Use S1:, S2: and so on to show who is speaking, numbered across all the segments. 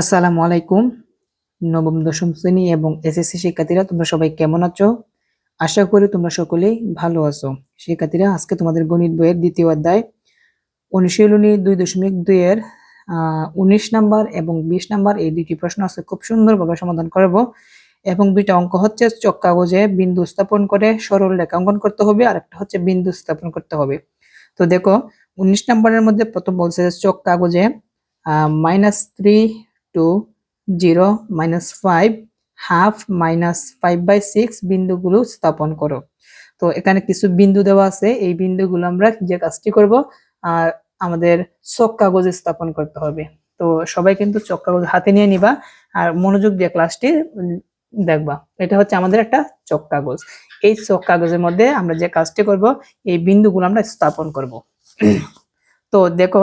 S1: আসসালামু আলাইকুম নবম দশম শ্রেণী এবং এসএসসি শিক্ষার্থীরা তোমরা সবাই কেমন আছো আশা করি তোমরা সকলেই ভালো আছো শিক্ষার্থীরা আজকে তোমাদের গণিত বইয়ের দ্বিতীয় অধ্যায় অনুশীলনী দুই দশমিক দুইয়ের উনিশ নাম্বার এবং বিশ নাম্বার এই দুইটি প্রশ্ন আছে খুব সুন্দরভাবে সমাধান করব এবং দুইটা অঙ্ক হচ্ছে চক কাগজে বিন্দু স্থাপন করে সরল রেখাঙ্কন করতে হবে আর একটা হচ্ছে বিন্দু স্থাপন করতে হবে তো দেখো উনিশ নাম্বারের মধ্যে প্রথম বলছে চক কাগজে minus three two zero minus five half minus five by six বিন্দুগুলো স্থাপন করো তো এখানে কিছু বিন্দু দেওয়া আছে এই বিন্দুগুলো আমরা যে কাজটি করব আর আমাদের চক কাগজে স্থাপন করতে হবে তো সবাই কিন্তু চক কাগজ হাতে নিয়ে নিবা আর মনোযোগ দিয়ে ক্লাসটি দেখবা এটা হচ্ছে আমাদের একটা চক কাগজ এই চক কাগজের মধ্যে আমরা যে কাজটি করব এই বিন্দুগুলো আমরা স্থাপন করব তো দেখো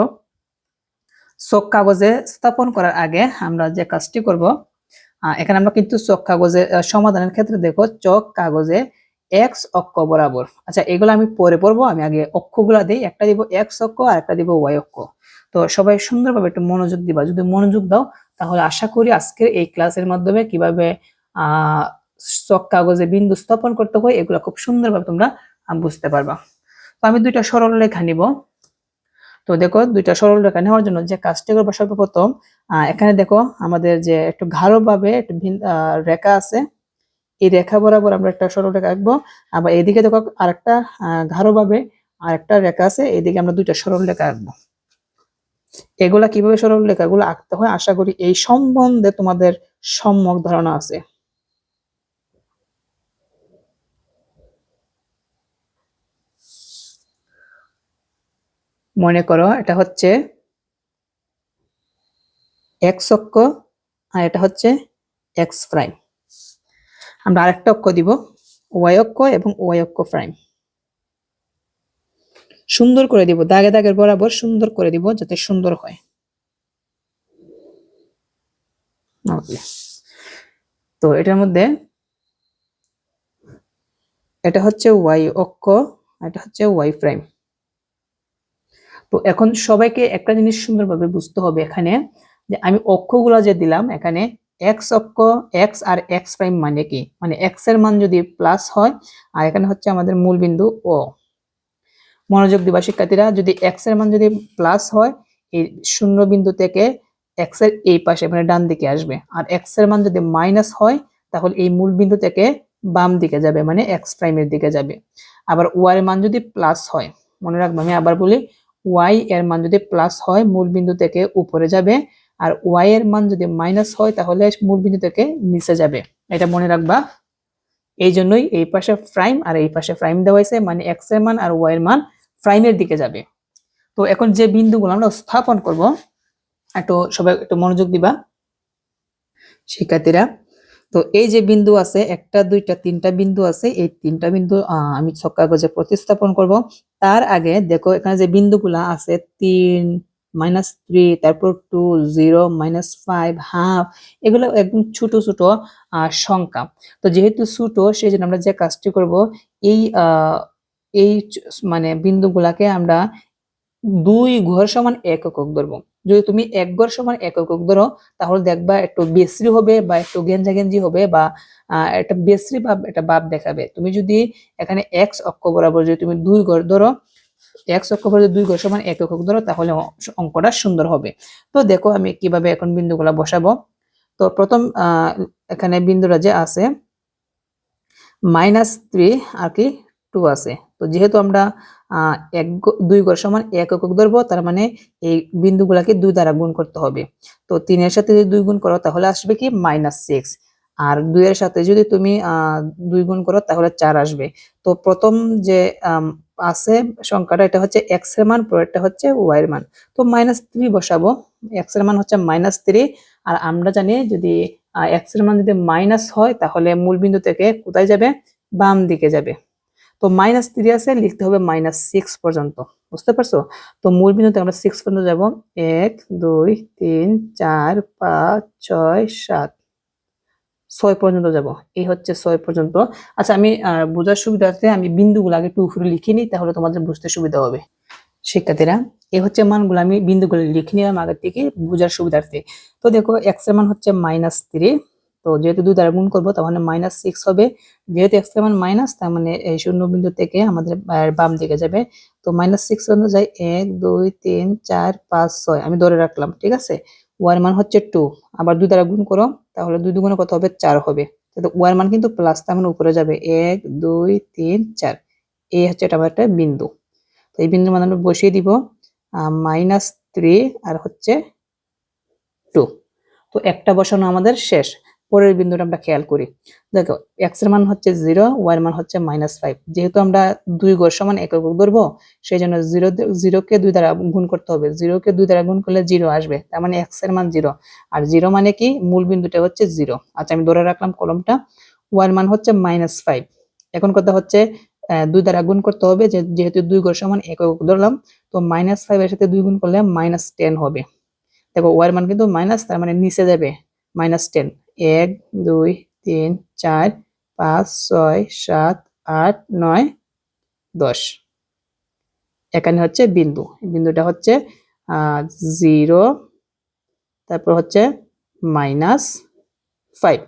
S1: চোখ কাগজে স্থাপন করার আগে আমরা যে কাজটি করব এখানে আমরা কিন্তু চোখ কাগজে সমাধানের ক্ষেত্রে দেখো চোখ কাগজে এক্স অক্ষ বরাবর আচ্ছা এগুলো আমি পরে পড়বো আমি আগে অক্ষগুলা দিই একটা দিব এক্স অক্ষ আর একটা দিব ওয়াই অক্ষ তো সবাই সুন্দরভাবে একটু মনোযোগ দিবা যদি মনোযোগ দাও তাহলে আশা করি আজকের এই ক্লাসের মাধ্যমে কিভাবে চক কাগজে বিন্দু স্থাপন করতে হয় এগুলো খুব সুন্দরভাবে তোমরা বুঝতে পারবা তো আমি দুইটা সরল লেখা নিব তো দেখো দুইটা সরল রেখা নেওয়ার জন্য যে কাজটি করবো সর্বপ্রথম এখানে দেখো আমাদের যে একটু ভাবে একটু রেখা আছে এই রেখা বরাবর আমরা একটা সরল রেখা আঁকবো আবার এইদিকে দেখো আরেকটা ভাবে আরেকটা রেখা আছে এইদিকে আমরা দুইটা সরল রেখা আঁকবো এগুলা কিভাবে সরল রেখাগুলো আঁকতে হয় আশা করি এই সম্বন্ধে তোমাদের সম্যক ধারণা আছে মনে করো এটা হচ্ছে এক্স অক্ষ আর এটা হচ্ছে এক্স প্রাইম আমরা আরেকটা অক্ষ দিব ওয়াই অক্ষ এবং ওয়াই অক্ষ প্রাইম সুন্দর করে দিব দাগে দাগের বরাবর সুন্দর করে দিব যাতে সুন্দর হয় তো এটার মধ্যে এটা হচ্ছে ওয়াই অক্ষ এটা হচ্ছে ওয়াই প্রাইম তো এখন সবাইকে একটা জিনিস সুন্দরভাবে বুঝতে হবে এখানে যে আমি অক্ষগুলো যে দিলাম এখানে এক্স অক্ষ এক্স আর এক্স প্রাইম মানে কি মানে এক্স এর মান যদি প্লাস হয় আর এখানে হচ্ছে আমাদের মূল বিন্দু ও মনোযোগ দিবা শিক্ষার্থীরা যদি এক্স এর মান যদি প্লাস হয় এই শূন্য বিন্দু থেকে এক্স এর এই পাশে মানে ডান দিকে আসবে আর এক্স এর মান যদি মাইনাস হয় তাহলে এই মূল বিন্দু থেকে বাম দিকে যাবে মানে এক্স প্রাইমের দিকে যাবে আবার ওয়ার মান যদি প্লাস হয় মনে রাখবো আমি আবার বলি ওয়াই এর মান যদি প্লাস হয় মূল বিন্দু থেকে উপরে যাবে আর ওয়াই এর মান যদি মাইনাস হয় তাহলে মূল বিন্দু থেকে নিচে যাবে এটা মনে রাখবা এই জন্যই এই পাশে প্রাইম আর এই পাশে প্রাইম দেওয়া হয়েছে মানে এক্স এর মান আর ওয়াই এর মান প্রাইমের দিকে যাবে তো এখন যে বিন্দুগুলো আমরা স্থাপন করব একটু সবাই একটু মনোযোগ দিবা শিক্ষার্থীরা তো এই যে বিন্দু আছে একটা দুইটা তিনটা বিন্দু আছে এই তিনটা বিন্দু আমি ছক কাগজে প্রতিস্থাপন করব তার আগে দেখো এখানে যে বিন্দুগুলা আছে তিন মাইনাস থ্রি তারপর two zero minus five half এগুলো একদম ছোট ছোট সংখ্যা তো যেহেতু ছোট সেই জন্য আমরা যে কাজটি করব এই এই মানে বিন্দুগুলাকে আমরা দুই ঘর সমান এক একক ধরবো যদি তুমি এক ঘর সমান এক একক ধরো তাহলে দেখবা একটু বেশি হবে বা একটু গেঞ্জা গেঞ্জি হবে বা একটা বেশি ভাব একটা ভাব দেখাবে তুমি যদি এখানে এক্স অক্ষ বরাবর যদি তুমি দুই ঘর ধরো এক অক্ষ পর্যন্ত দুই ঘর সমান এক একক ধরো তাহলে অঙ্কটা সুন্দর হবে তো দেখো আমি কিভাবে এখন বিন্দুগুলা বসাবো তো প্রথম এখানে বিন্দুটা যে আছে মাইনাস থ্রি আর কি টু আছে তো যেহেতু আমরা এক দুই গড় সমান এক একক ধরবো তার মানে এই বিন্দুগুলাকে দুই দ্বারা গুণ করতে হবে তো তিনের সাথে যদি দুই গুণ করো তাহলে আসবে কি মাইনাস সিক্স আর দুইয়ের সাথে যদি তুমি দুই গুণ করো তাহলে চার আসবে তো প্রথম যে আছে সংখ্যাটা এটা হচ্ছে এক্স এর মান পরেরটা হচ্ছে ওয়াই এর মান তো মাইনাস থ্রি বসাবো এক্স এর মান হচ্ছে মাইনাস থ্রি আর আমরা জানি যদি এক্স এর মান যদি মাইনাস হয় তাহলে মূল বিন্দু থেকে কোথায় যাবে বাম দিকে যাবে তো মাইনাস থ্রি আছে লিখতে হবে মাইনাস সিক্স পর্যন্ত বুঝতে পারছো তো মূল বিন্দুতে আমরা সিক্স পর্যন্ত যাব এক দুই তিন চার পাঁচ ছয় সাত ছয় পর্যন্ত যাব এই হচ্ছে ছয় পর্যন্ত আচ্ছা আমি বোঝার সুবিধার্থে আমি বিন্দুগুলো আগে টু ফ্রি লিখে নিই তাহলে তোমাদের বুঝতে সুবিধা হবে শিক্ষার্থীরা এই হচ্ছে মানগুলো আমি বিন্দুগুলো লিখে নিলাম আগের থেকে বোঝার সুবিধার্থে তো দেখো এক্স এর মান হচ্ছে মাইনাস থ্রি তো যেহেতু দুই দ্বারা গুণ করবো তার মাইনাস সিক্স হবে যেহেতু এক্স মান মাইনাস তার মানে এই শূন্য বিন্দু থেকে আমাদের বাম দিকে যাবে তো মাইনাস সিক্স অনুযায়ী এক দুই তিন চার পাঁচ ছয় আমি ধরে রাখলাম ঠিক আছে ওয়ার মান হচ্ছে টু আবার দুই দ্বারা গুণ করো তাহলে দুই দুগুণে কত হবে চার হবে ওয়ার মান কিন্তু প্লাস তার মানে উপরে যাবে এক দুই তিন চার এই হচ্ছে এটা আমার একটা বিন্দু তো এই বিন্দুর মান আমরা বসিয়ে দিব মাইনাস থ্রি আর হচ্ছে টু তো একটা বসানো আমাদের শেষ পরের বিন্দুটা আমরা খেয়াল করি দেখো এক্স এর মান হচ্ছে জিরো ওয়াই এর মান হচ্ছে মাইনাস ফাইভ যেহেতু আমরা দুই গড় সমান একক ধরবো সেই জন্য জিরো জিরোকে দুই দ্বারা গুণ করতে হবে জিরোকে দুই দ্বারা গুণ করলে জিরো আসবে তার মানে এক্স এর মান জিরো আর জিরো মানে কি মূল বিন্দুটা হচ্ছে জিরো আচ্ছা আমি ধরে রাখলাম কলমটা ওয়াই এর মান হচ্ছে মাইনাস ফাইভ এখন কথা হচ্ছে দুই দ্বারা গুণ করতে হবে যেহেতু দুই গড় সমান একক ধরলাম তো মাইনাস ফাইভ এর সাথে দুই গুণ করলে মাইনাস টেন হবে দেখো এর মান কিন্তু মাইনাস তার মানে নিচে যাবে মাইনাস টেন এক দুই তিন চার পাঁচ ছয় সাত আট নয় দশ এখানে হচ্ছে বিন্দু বিন্দুটা হচ্ছে জিরো তারপর হচ্ছে মাইনাস ফাইভ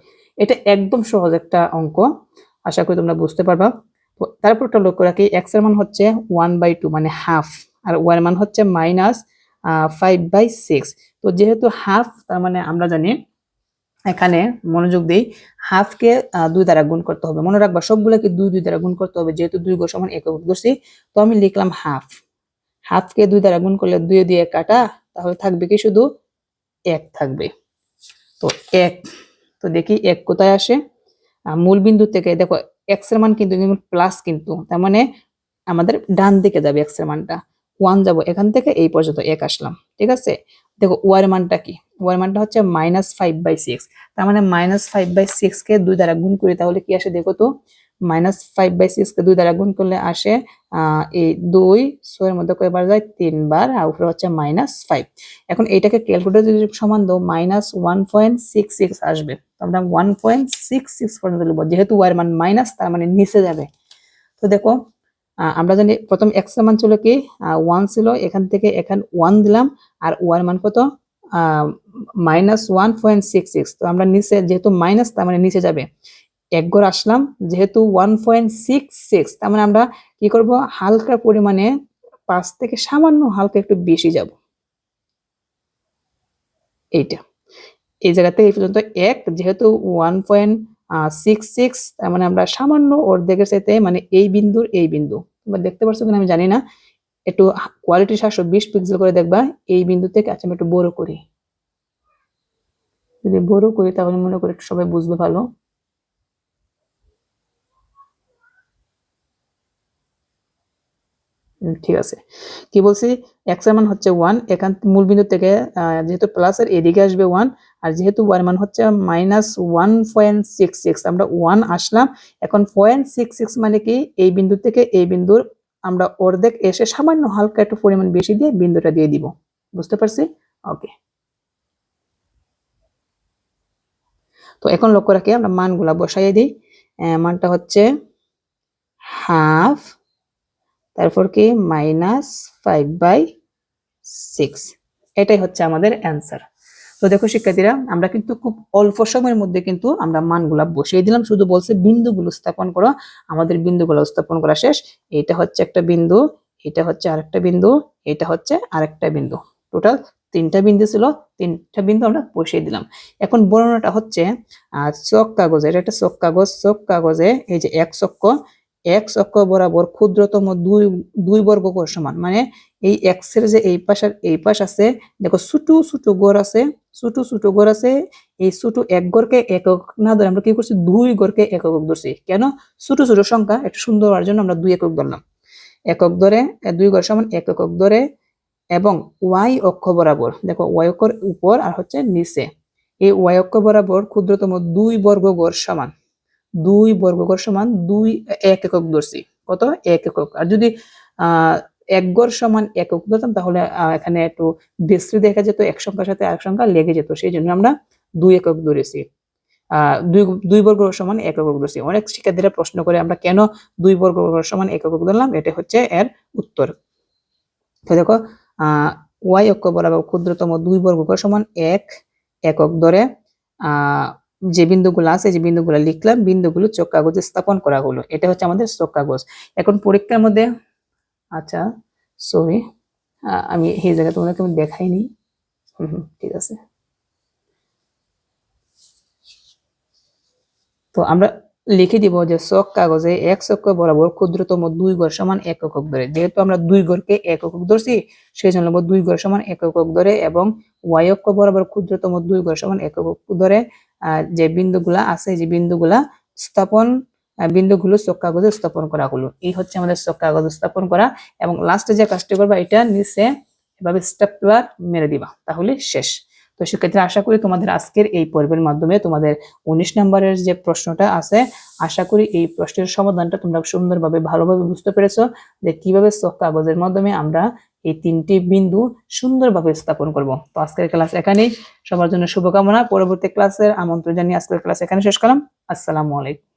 S1: এটা একদম সহজ একটা অঙ্ক আশা করি তোমরা বুঝতে পারবা তো তারপর একটা লক্ষ্য রাখি এক্সের মান হচ্ছে ওয়ান বাই টু মানে হাফ আর ওয়ার মান হচ্ছে মাইনাস ফাইভ বাই সিক্স তো যেহেতু হাফ তার মানে আমরা জানি এখানে মনোযোগ দিই হাফকে দুই দ্বারা গুণ করতে হবে মনে রাখবা সবগুলোকে দুই দুই দ্বারা গুণ করতে হবে যেহেতু দুই গো সমান একক ধরছি তো আমি লিখলাম হাফ হাফকে দুই দ্বারা গুণ করলে দুই দিয়ে কাটা তাহলে থাকবে কি শুধু এক থাকবে তো এক তো দেখি এক কোথায় আসে মূল বিন্দু থেকে দেখো এক্স এর মান কিন্তু প্লাস কিন্তু তার মানে আমাদের ডান দিকে যাবে এক্স এর মানটা ওয়ান যাবো এখান থেকে এই পর্যন্ত এক আসলাম ঠিক আছে দেখো ওয়ার মানটা কি ওয়ার মানটা হচ্ছে মাইনাস ফাইভ বাই সিক্স তার মানে মাইনাস ফাইভ বাই সিক্সকে দুই দ্বারা গুণ করি তাহলে কি আসে দেখো তো মাইনাস ফাইভ বাই সিক্সকে দুই দ্বারা গুণ করলে আসে এই দুই এর মধ্যে কয়বার যায় তিনবার আর উপরে হচ্ছে মাইনাস ফাইভ এখন এইটাকে ক্যালকুলেটার যদি সমান দো minus one point six six আসবে আমরা ওয়ান পয়েন্ট সিক্স সিক্স পর্যন্ত লিখবো যেহেতু ওয়ার মান মাইনাস তার মানে নিচে যাবে তো দেখো আমরা জানি প্রথম এক্সের মান ছিল কি ওয়ান ছিল এখান থেকে এখান ওয়ান দিলাম আর ওয়ার মান কত minus one point six six তো আমরা নিচে যেহেতু মাইনাস তার মানে নিচে যাবে এক ঘর আসলাম যেহেতু ওয়ান পয়েন্ট সিক্স সিক্স তার মানে আমরা কি করব হালকা পরিমাণে পাঁচ থেকে সামান্য হালকা একটু বেশি যাব এইটা এই জায়গা থেকে এই পর্যন্ত এক যেহেতু ওয়ান পয়েন্ট সিক্স সিক্স তার মানে আমরা সামান্য অর্ধেকের সাথে মানে এই বিন্দুর এই বিন্দু তোমরা দেখতে পারছো কিনা আমি জানি না একটু কোয়ালিটি সাতশো বিশ পিক্সেল করে দেখবা এই বিন্দু থেকে আচ্ছা আমি একটু বড় করি যদি বড় করি তাহলে মনে করি একটু সবাই বুঝবে ভালো ঠিক আছে কি বলছি এক্স এর মান হচ্ছে ওয়ান এখান বিন্দু থেকে যেহেতু প্লাসের এদিকে আসবে ওয়ান আর যেহেতু ওয়ান মান হচ্ছে minus one point six six আমরা ওয়ান আসলাম এখন পয়েন্ট সিক্স সিক্স মানে কি এই বিন্দু থেকে এই বিন্দুর আমরা অর্ধেক এসে সামান্য হালকা একটু পরিমাণ বেশি দিয়ে বিন্দুটা দিয়ে দিব বুঝতে পারছি ওকে তো এখন লক্ষ্য রাখি আমরা মানগুলা বসাই দিই মানটা হচ্ছে হাফ তারপর কি মাইনাস ফাইভ বাই সিক্স এটাই হচ্ছে আমাদের অ্যান্সার তো দেখো শিক্ষার্থীরা আমরা কিন্তু খুব অল্প সময়ের মধ্যে কিন্তু আমরা মানগুলা বসিয়ে দিলাম শুধু বলছে বিন্দুগুলো স্থাপন করো আমাদের বিন্দুগুলো স্থাপন করা শেষ এটা হচ্ছে একটা বিন্দু এটা হচ্ছে আরেকটা বিন্দু এটা হচ্ছে আরেকটা বিন্দু টোটাল তিনটা বিন্দু ছিল তিনটা বিন্দু আমরা বসিয়ে দিলাম এখন বর্ণনাটা হচ্ছে চক কাগজ এটা একটা চক কাগজ চক কাগজে এই যে এক চক্ষ এক্স অক্ষ বরাবর ক্ষুদ্রতম দুই দুই বর্গ কোষ সমান মানে এই এক্সের যে এই পাশ আর এই পাশ আছে দেখো ছোটো ছোটো গড় আছে ছোটো ছোটো গড় আছে এই ছোটো এক গড়কে একক না ধরে আমরা কি করছি দুই গড়কে একক ধরছি কেন ছোটো ছোটো সংখ্যা একটা সুন্দর হওয়ার জন্য আমরা দুই একক ধরলাম একক ধরে দুই গড় সমান এক একক ধরে এবং ওয়াই অক্ষ বরাবর দেখো ওয়াই অক্ষর উপর আর হচ্ছে নিচে এই ওয়াই অক্ষ বরাবর ক্ষুদ্রতম দুই বর্গ গড় সমান দুই বর্গঘর সমান দুই এক একক দর্শি কত এক একক আর যদি এক ঘর সমান একক ধরতাম তাহলে এখানে একটু বেশি দেখা যেত এক সংখ্যার সাথে এক সংখ্যা লেগে যেত সেই জন্য আমরা দুই একক ধরেছি দুই দুই বর্গ সমান এক একক ধরছি অনেক শিক্ষার্থীরা প্রশ্ন করে আমরা কেন দুই বর্গ সমান এক একক ধরলাম এটা হচ্ছে এর উত্তর দেখো আহ ওয়াই অক্ষ বরাবর ক্ষুদ্রতম দুই বর্গ সমান এক একক ধরে আহ যে বিন্দুগুলো আছে যে বিন্দুগুলো লিখলাম বিন্দুগুলো চোখ কাগজে স্থাপন করা হলো এটা হচ্ছে আমাদের চোখ কাগজ এখন পরীক্ষার মধ্যে আচ্ছা সরি আমি এই জায়গায় তোমাদেরকে আমি দেখাইনি হুম ঠিক আছে তো আমরা লিখে দিব যে চক কাগজে এক চক্র বরাবর ক্ষুদ্রতম দুই গড় সমান একক ধরে যেহেতু আমরা দুই গড়কে একক ধরছি সেই জন্য দুই গড় সমান একক ধরে এবং ওয়াই অক্ষ বরাবর ক্ষুদ্রতম দুই গড় সমান একক ধরে যে বিন্দুগুলা আছে যে বিন্দুগুলা স্থাপন বিন্দুগুলো চক্রাগজে স্থাপন করা হলো এই হচ্ছে আমাদের চক্রাগজ স্থাপন করা এবং লাস্টে যে কাজটি করবা এটা নিচে এভাবে স্টেপলার মেরে দিবা তাহলে শেষ তো সেক্ষেত্রে আশা করি তোমাদের আজকের এই পর্বের মাধ্যমে তোমাদের উনিশ নম্বরের যে প্রশ্নটা আছে আশা করি এই প্রশ্নের সমাধানটা তোমরা সুন্দরভাবে ভালোভাবে বুঝতে পেরেছ যে কিভাবে চোখ কাগজের মাধ্যমে আমরা এই তিনটি বিন্দু সুন্দরভাবে স্থাপন করব তো আজকের ক্লাস এখানেই সবার জন্য শুভকামনা পরবর্তী ক্লাসের আমন্ত্রণ জানিয়ে আজকের ক্লাস এখানে শেষ করলাম আসসালামু আলাইকুম